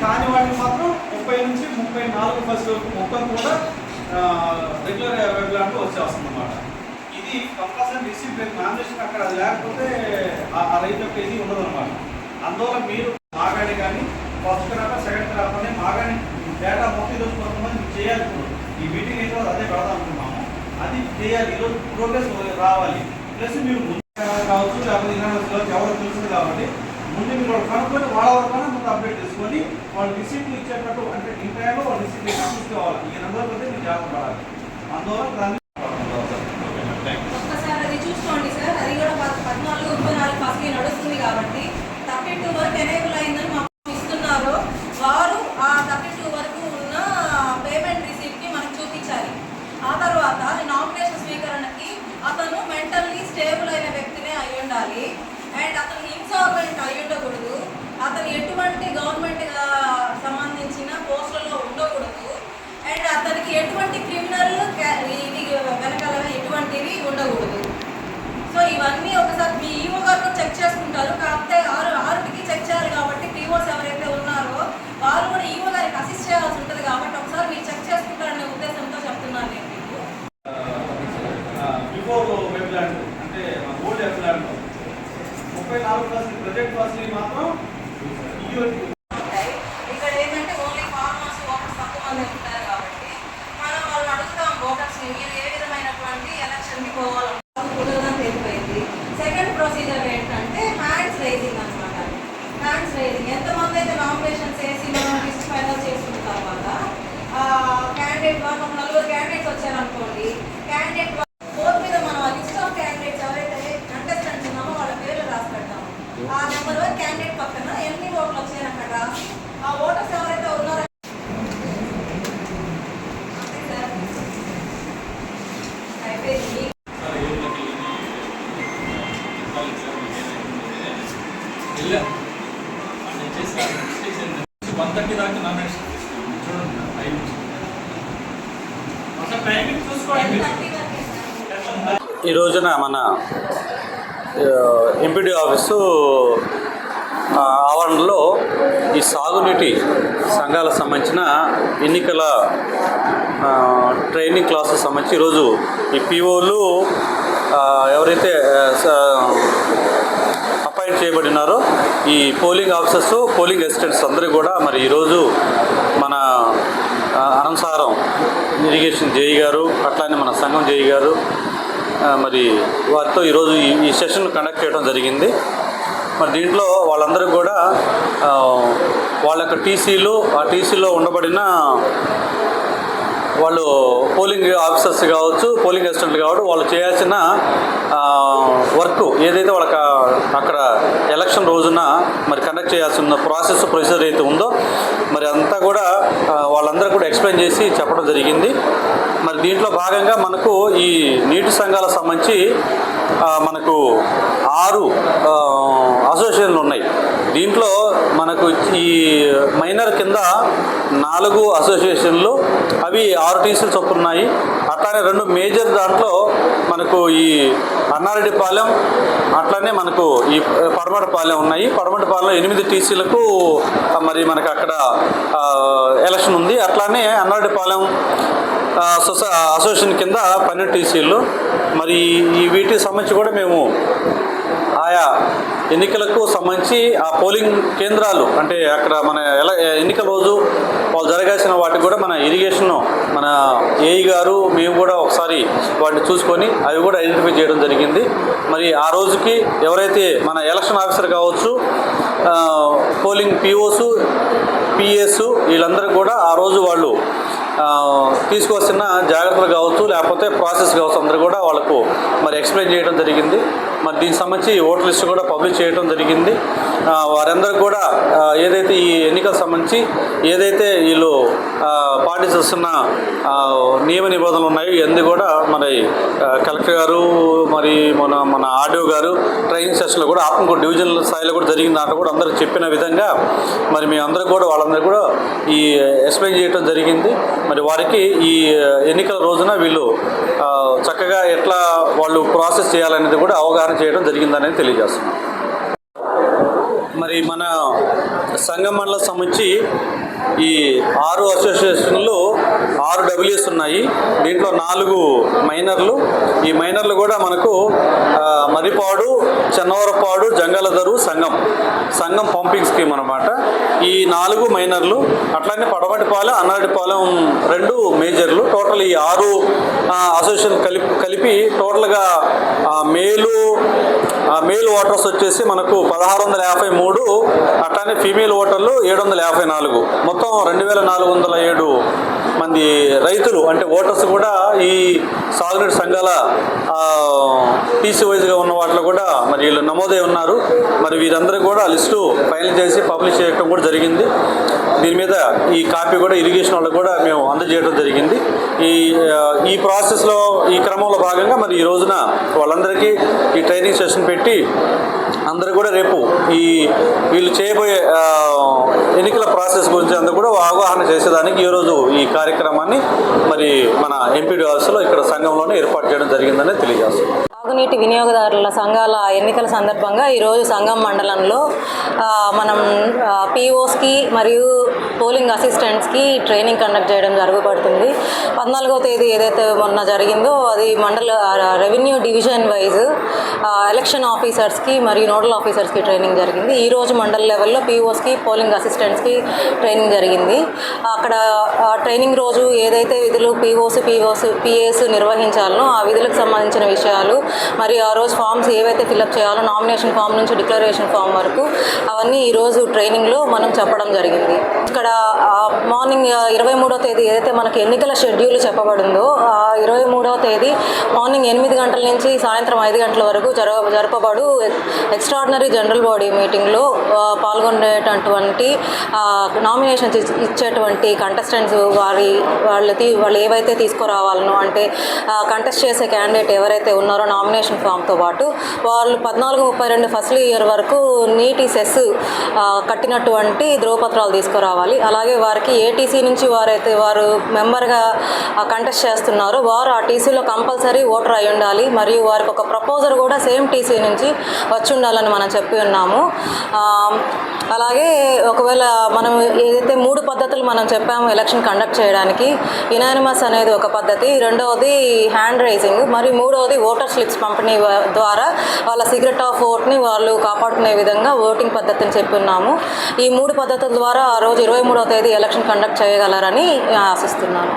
కాని వాటికి మాత్రం ముప్పై నుంచి ముప్పై నాలుగు ఫస్ట్ వరకు మొత్తం కూడా రెగ్యులర్ రెగ్యులర్ అంటూ వచ్చేస్తుంది అనమాట ఇది కంపల్సరీ రిసీవ్ నామినేషన్ అక్కడ అది లేకపోతే ఆ- రైతు యొక్క ఇది ఉండదు అనమాట అందువల్ల మీరు మాగాడి కానీ ఫస్ట్ క్రాప్ సెకండ్ క్రాప్ అని మాగాడి డేటా మొత్తం ఈరోజు కొంతమంది చేయాలి ఈ మీటింగ్ అయితే అదే పెడదాం అనుకున్నాము అది చేయాలి ఈరోజు ప్రోగ్రెస్ రావాలి. ప్లస్ మీరు ముందు కావచ్చు లేకపోతే ఇంకా ఎవరు తెలుసు కాబట్టి ముందు మీరు వాళ్ళు కనుక్కొని వాళ్ళ వరకు ముందు చేసుకొని వాళ్ళు రిసీప్ట్ ఇచ్చేటట్టు అంటే ఈ టైంలో వాళ్ళు రిసీప్ట్ ఇచ్చి చూసుకోవాలి ఈ నెంబర్ పోతే మీరు జాగ్రత్త పడాలి. అందువల్ల దాన్ని ఒక్కసారి అది చూసుకోండి సార్ అది కూడా పద్- పద్నాలుగు ముప్పై నాలుగు ఫస్ట్ నడుస్తుంది కాబట్టి థర్టీ టూ వరకు ఎనేబుల్ అయిందని మాకు ఇస్తున్నారు వారు ఆ థర్టీ టూ వరకు ఉన్న పేమెంట్ రిసీప్ట్ని మనకు చూపించాలి ఆ తర్వాత నామినేషన్ స్వీకరణకి అతను మెంటల్లీ స్టేబుల్ అయిన వ్యక్తినే అయి ఉండాలి అండ్ అతను ఇన్సాల్వెంట్ అయి ఉండకూడదు అతను ఎటువంటి గవర్నమెంట్ సంబంధించిన పోస్టులలో ఉండకూడదు అండ్ అతనికి ఎటువంటి క్రిమినల్ ఇది వెనకాల ఎటువంటివి ఉండకూడదు. సో ఇవన్నీ ఒకసారి మీ ఈవో గారు చెక్ చేసుకుంటారు. కాకపోతే ఆరు ఆరుకి చెక్ చేయాలి కాబట్టి పీఓస్ ఎవరైతే ఉన్నారో వారు కూడా ఈవో గారికి అసిస్ట్ చేయాల్సి ఉంటుంది కాబట్టి ఒకసారి మీరు చెక్ చేసుకుంటారనే ఉద్దేశంతో చెప్తున్నాను నేను మీకు. బిఫోర్ వెబ్లాండ్ అంటే ఓల్డ్ వెబ్లాండ్ ముప్పై నాలుగు పర్సెంట్ ప్రొజెక్ట్ పర్సెంట్ మాత్రం ఉంటాయి ఇక్కడ ఏంటంటే ఓన్లీ ఫార్మర్స్ ఓటర్స్ తక్కువ మంది ఉంటారు కాబట్టి మనం వాళ్ళని అడుగుతాం ఓటర్స్ మీరు ఏ విధమైనటువంటి ఎలక్షన్కి పోవాలనుకుంటుందని తెలిపోయింది సెకండ్ ప్రొసీజర్ ఏంటంటే హ్యాండ్స్ రైజింగ్ అనమాట హ్యాండ్స్ రైజింగ్ ఎంతమంది అయితే నామినేషన్స్ వేసి మనం లిస్ట్ ఫైనల్ చేసుకున్న తర్వాత క్యాండిడేట్ ఒక నలుగురు క్యాండిడేట్స్ వచ్చారనుకోండి క్యాండిడేట్ బోర్డు మీద మనం ఆ లిస్ట్ ఆఫ్ క్యాండిడేట్స్ ఎవరైతే కంటెస్టెంట్స్ ఉన్నామో వాళ్ళ పేర్లు రాసి పెడతాము క్యాండిడేట్ పక్కన? ఎన్ని ఓట్లు వచ్చాయని అక్కడ? రాసి ఆ ఓటర్స్ ఎవరైతే ఉన్నారో వన్ థర్టీ దాకా నామినేషన్ చూడండి అసలు టైమింగ్ చూసుకోండి ఈ రోజున మన ఎంపీడీ ఆఫీసు ఆవరణలో ఈ సాగునీటి సంఘాలకు సంబంధించిన ఎన్నికల ట్రైనింగ్ క్లాసెస్ సంబంధించి ఈరోజు ఈ పీఓలు ఎవరైతే అపాయింట్ చేయబడినారో ఈ పోలింగ్ ఆఫీసర్స్ పోలింగ్ అసిస్టెంట్స్ అందరూ కూడా మరి ఈరోజు మన అనంసారం ఇరిగేషన్ జేఈ గారు అట్లానే మన సంఘం జేఈ గారు మరి వారితో ఈరోజు ఈ ఈ సెషన్ కండక్ట్ చేయడం జరిగింది. మరి దీంట్లో వాళ్ళందరూ కూడా వాళ్ళ యొక్క టీసీలు ఆ టీసీలో ఉండబడిన వాళ్ళు పోలింగ్ ఆఫీసర్స్ కావచ్చు పోలింగ్ అసిస్టెంట్లు కావచ్చు వాళ్ళు చేయాల్సిన వర్క్ ఏదైతే వాళ్ళకి అక్కడ ఎలక్షన్ రోజున మరి కండక్ట్ చేయాల్సిన ప్రాసెస్ ప్రొసీజర్ అయితే ఉందో మరి అంతా కూడా వాళ్ళందరూ కూడా ఎక్స్ప్లెయిన్ చేసి చెప్పడం జరిగింది. మరి దీంట్లో భాగంగా మనకు ఈ నీటి సంఘాలకు సంబంధించి మనకు ఆరు దీంట్లో మనకు ఈ మైనర్ కింద నాలుగు అసోసియేషన్లు అవి ఆరు టీసీలు చొప్పున ఉన్నాయి అట్లానే రెండు మేజర్ దాంట్లో మనకు ఈ అన్నారెడ్డిపాలెం అట్లానే మనకు ఈ పడమటపాలెం ఉన్నాయి. పడమటిపాలెం ఎనిమిది టీసీలకు మరి మనకు అక్కడ ఎలక్షన్ ఉంది. అట్లానే అన్నారెడ్డిపాలెం సొసై అసోసియేషన్ కింద పన్నెండు టీసీలు. మరి ఈ వీటికి సంబంధించి కూడా మేము ఎన్నికలకు సంబంధించి ఆ పోలింగ్ కేంద్రాలు అంటే అక్కడ మన ఎలా ఎన్నికల రోజు వాళ్ళు జరగాల్సిన వాటికి కూడా మన ఇరిగేషన్ మన ఏఈ గారు మేము కూడా ఒకసారి వాటిని చూసుకొని అవి కూడా ఐడెంటిఫై చేయడం జరిగింది. మరి ఆ రోజుకి ఎవరైతే మన ఎలక్షన్ ఆఫీసర్ కావచ్చు పోలింగ్ పిఓస్ పిఎస్ వీళ్ళందరూ కూడా ఆ రోజు వాళ్ళు తీసుకొస్తున్న జాగ్రత్తలు కావచ్చు లేకపోతే ప్రాసెస్ కావచ్చు అందరూ కూడా వాళ్ళకు మరి ఎక్స్ప్లెయిన్ చేయడం జరిగింది. మరి దీనికి సంబంధించి ఓటర్ లిస్ట్ కూడా పబ్లిష్ చేయడం జరిగింది. వారందరూ కూడా ఏదైతే ఈ ఎన్నికలకు సంబంధించి ఏదైతే వీళ్ళు పాటిస్తున్న నియమ నిబంధనలు ఉన్నాయో ఇవన్నీ కూడా మరి కలెక్టర్ గారు మరి మన మన ఆర్డీఓ గారు ట్రైనింగ్ సెషన్లో కూడా ఆత్మకూరు డివిజనల్ స్థాయిలో కూడా జరిగిన దాంట్లో కూడా అందరూ చెప్పిన విధంగా మరి మేమందరూ అందరూ కూడా వాళ్ళందరూ కూడా ఈ ఎక్స్ప్లెయిన్ చేయడం జరిగింది. మరి వారికి ఈ ఎన్నికల రోజున వీళ్ళు చక్కగా ఎట్లా వాళ్ళు ప్రాసెస్ చేయాలనేది కూడా అవగాహన చేయడం జరిగిందనేది తెలియజేస్తున్నాం. మరి మన సంఘ మండలం సంబంధించి ఈ ఆరు అసోసియేషన్లు ఆరు డబ్ల్యూస్ ఉన్నాయి. దీంట్లో నాలుగు మైనర్లు. ఈ మైనర్లు కూడా మనకు మరిపాడు చెన్నవరపాడు జంగలదరు సంఘం సంఘం పంపింగ్ స్కీమ్ అనమాట ఈ నాలుగు మైనర్లు అట్లానే పడవటిపాలెం అన్నాడిపాలెం రెండు మేజర్లు. టోటల్ ఈ ఆరు అసోసియేషన్ కలిపి కలిపి టోటల్గా మేలు మేల్ ఓటర్స్ వచ్చేసి మనకు పదహారు వందల యాభై మూడు అట్లానే ఫీమేల్ ఓటర్లు ఏడు వందల యాభై నాలుగు. మొత్తం రెండు వేల నాలుగు వందల ఏడు మంది రైతులు అంటే ఓటర్స్ కూడా ఈ సాగునీటి సంఘాల టీసీ వైజ్గా ఉన్న వాటిలో కూడా మరి వీళ్ళు నమోదై ఉన్నారు. మరి వీరందరూ కూడా లిస్టు ఫైనల్ చేసి పబ్లిష్ చేయడం కూడా జరిగింది. దీని మీద ఈ కాపీ కూడా ఇరిగేషన్ వాళ్ళకు కూడా మేము అందజేయడం జరిగింది. ఈ ఈ ప్రాసెస్లో ఈ క్రమంలో భాగంగా మరి ఈ రోజున వాళ్ళందరికీ ఈ ట్రైనింగ్ సెషన్ పెట్టి అందరూ కూడా రేపు ఈ వీళ్ళు చేయబోయే ఎన్నికల ప్రాసెస్ గురించి అందరూ కూడా అవగాహన చేసేదానికి ఈరోజు ఈ కార్యక్రమాన్ని మరి మన ఎంపీడీ హౌస్లో ఇక్కడ సంఘంలోనే ఏర్పాటు చేయడం జరిగిందని తెలియజేస్తున్నాం. తాగునీటి వినియోగదారుల సంఘాల ఎన్నికల సందర్భంగా ఈరోజు సంఘం మండలంలో మనం పీఓస్కి మరియు పోలింగ్ అసిస్టెంట్స్కి ట్రైనింగ్ కండక్ట్ చేయడం జరుగుపడుతుంది. పద్నాలుగో తేదీ ఏదైతే మొన్న జరిగిందో అది mandal revenue division wise election ఆఫీసర్స్కి మరియు నోడల్ ఆఫీసర్స్కి ట్రైనింగ్ జరిగింది. ఈరోజు మండల లెవెల్లో పీఓస్కి పోలింగ్ అసిస్టెంట్స్కి ట్రైనింగ్ జరిగింది. అక్కడ ట్రైనింగ్ రోజు ఏదైతే విధులు పీఓస్ పీఓస్ పిఏస్ నిర్వహించాలనో ఆ విధులకు సంబంధించిన విషయాలు మరి ఆ రోజు ఫామ్స్ ఏవైతే ఫిల్అప్ చేయాలో నామినేషన్ ఫామ్ నుంచి డిక్లరేషన్ ఫామ్ వరకు అవన్నీ ఈరోజు ట్రైనింగ్లో మనం చెప్పడం జరిగింది. ఇక్కడ మార్నింగ్ ఇరవై మూడో తేదీ ఏదైతే మనకి ఎన్నికల షెడ్యూల్ చెప్పబడిందో ఆ ఇరవై మూడు తేదీ మార్నింగ్ ఎనిమిది గంటల నుంచి సాయంత్రం ఐదు గంటల వరకు జర జరపబడు ఎక్స్ట్రాడినరీ జనరల్ బాడీ మీటింగ్లో పాల్గొనేటటువంటి నామినేషన్స్ ఇచ్చేటువంటి కంటెస్టెంట్స్ వారి వాళ్ళకి వాళ్ళు ఏవైతే తీసుకురావాలనో అంటే కంటెస్ట్ చేసే క్యాండిడేట్ ఎవరైతే ఉన్నారో నామినేషన్ ఫామ్తో పాటు వాళ్ళు పద్నాలుగు ముప్పై రెండు ఫస్ట్ ఇయర్ వరకు నీటి సెస్ కట్టినటువంటి ధ్రువపత్రాలు తీసుకురావాలి. అలాగే వారికి ఏటీసీ నుంచి వారైతే వారు మెంబర్గా కంటెస్ట్ చేస్తున్నారో వారు ఆ టీసీలో కంపల్సరీ ఓటర్ అయి ఉండాలి. మరియు వారికి ఒక ప్రపోజర్ కూడా సేమ్ టీసీ నుంచి వచ్చి ఉండాలని మనం చెప్పి ఉన్నాము. అలాగే ఒకవేళ మనం ఏదైతే మూడు పద్ధతులు మనం చెప్పాము ఎలక్షన్ కండక్ట్ చేయడానికి యునానిమస్ అనేది ఒక పద్ధతి రెండవది హ్యాండ్ రైజింగ్ మరియు మూడవది ఓటర్ స్లిప్స్ పంపిణీ ద్వారా వాళ్ళ సీక్రెట్ ఆఫ్ ఓట్ని వాళ్ళు కాపాడుకునే విధంగా ఓటింగ్ పద్ధతిని చెప్పి ఉన్నాము. ఈ మూడు పద్ధతుల ద్వారా ఆ రోజు ఇరవై మూడవ తేదీ ఎలక్షన్ కండక్ట్ చేయగలరని ఆశిస్తున్నాను.